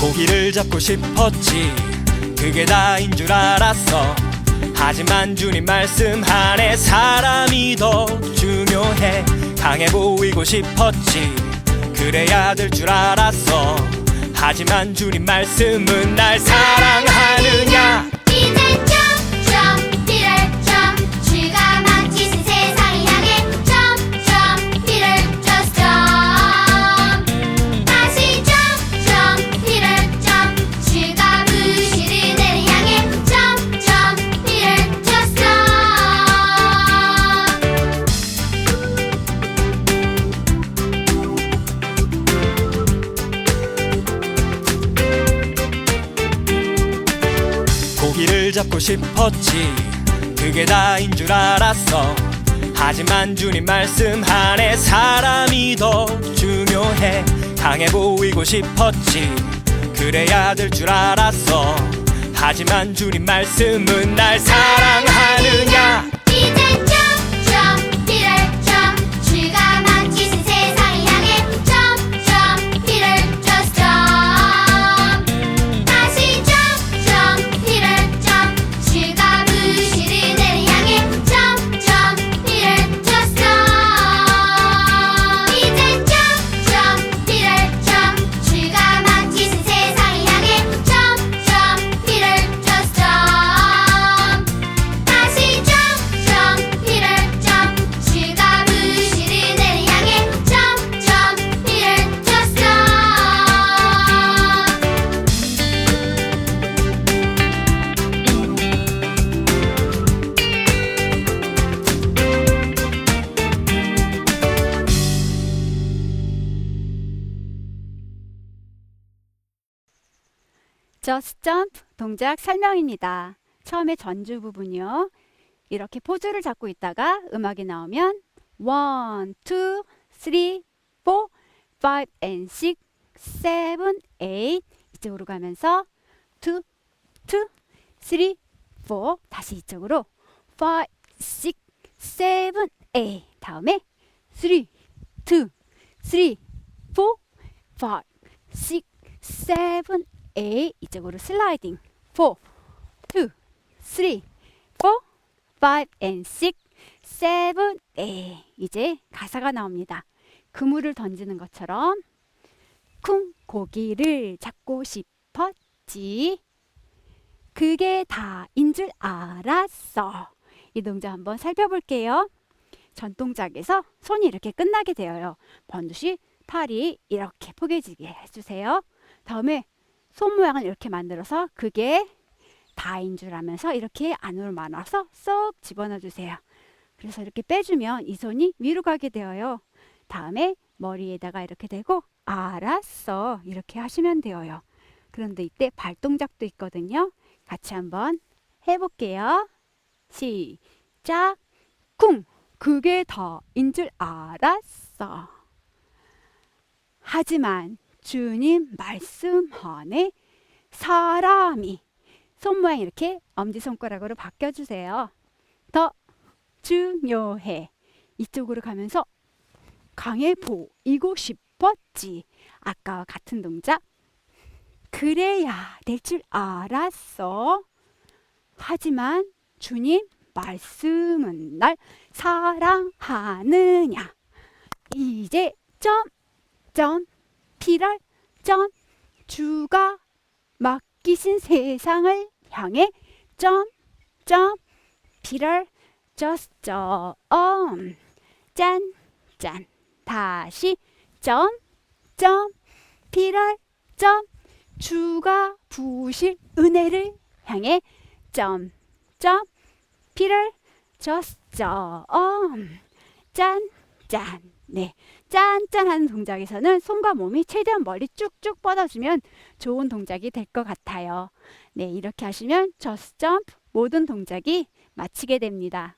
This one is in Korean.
고기를 잡고 싶었지. 그게 다인 줄 알았어. 하지만 주님 말씀하네 사람이 더 중요해. 강해 보이고 싶었지. 그래야 될 줄 알았어. 하지만 주님 말씀은 날 사랑하 잡고 싶었지. 그게 다인 줄 알았어. 하지만 주님 말씀하네 사람이 더 중요해. 강해 보이고 싶었지. 그래야 될 줄 알았어. 하지만 주님 말씀은 날 사랑하느냐 Just Jump 동작 설명입니다. 처음에 전주 부분이요. 이렇게 포즈를 잡고 있다가 음악이 나오면 1, 2, 3, 4, 5 and 6, 7, 8 이쪽으로 가면서 2, 2, 3, 4 다시 이쪽으로 5, 6, 7, 8 다음에 3, 2, 3, 4, 5, 6, 7, 8 이쪽으로 슬라이딩 4, 2, 3, 4, 5 and 6, 7, 8 이제 가사가 나옵니다. 그물을 던지는 것처럼 쿵 고기를 잡고 싶었지 그게 다인 줄 알았어 이 동작 한번 살펴볼게요. 전 동작에서 손이 이렇게 끝나게 되어요. 번듯이 팔이 이렇게 포개지게 해주세요. 다음에 손 모양을 이렇게 만들어서 그게 다인 줄 알면서 이렇게 안으로 말아서 쏙 집어넣어 주세요. 그래서 이렇게 빼주면 이 손이 위로 가게 되어요. 다음에 머리에다가 이렇게 대고 알았어 이렇게 하시면 되어요. 그런데 이때 발동작도 있거든요. 같이 한번 해볼게요. 시작 쿵 그게 다인 줄 알았어. 하지만 주님 말씀하네 사람이 손 모양 이렇게 엄지손가락으로 바뀌어주세요. 더 중요해. 이쪽으로 가면서 강해 보이고 싶었지. 아까와 같은 동작. 그래야 될 줄 알았어. 하지만 주님 말씀은 날 사랑하느냐. 이제 점, 점, 피랄, 점, 주가 맡기신 세상을 향해 점, 점, 피랄, just 점, 짠, 짠. 다시 점, 점, 피랄, 점, 주가 부으실 은혜를 향해 점, 점, 피를 just 점, 짠, 짠. 네. 짠짠하는 동작에서는 손과 몸이 최대한 멀리 쭉쭉 뻗어주면 좋은 동작이 될 것 같아요. 네, 이렇게 하시면 jump 모든 동작이 마치게 됩니다.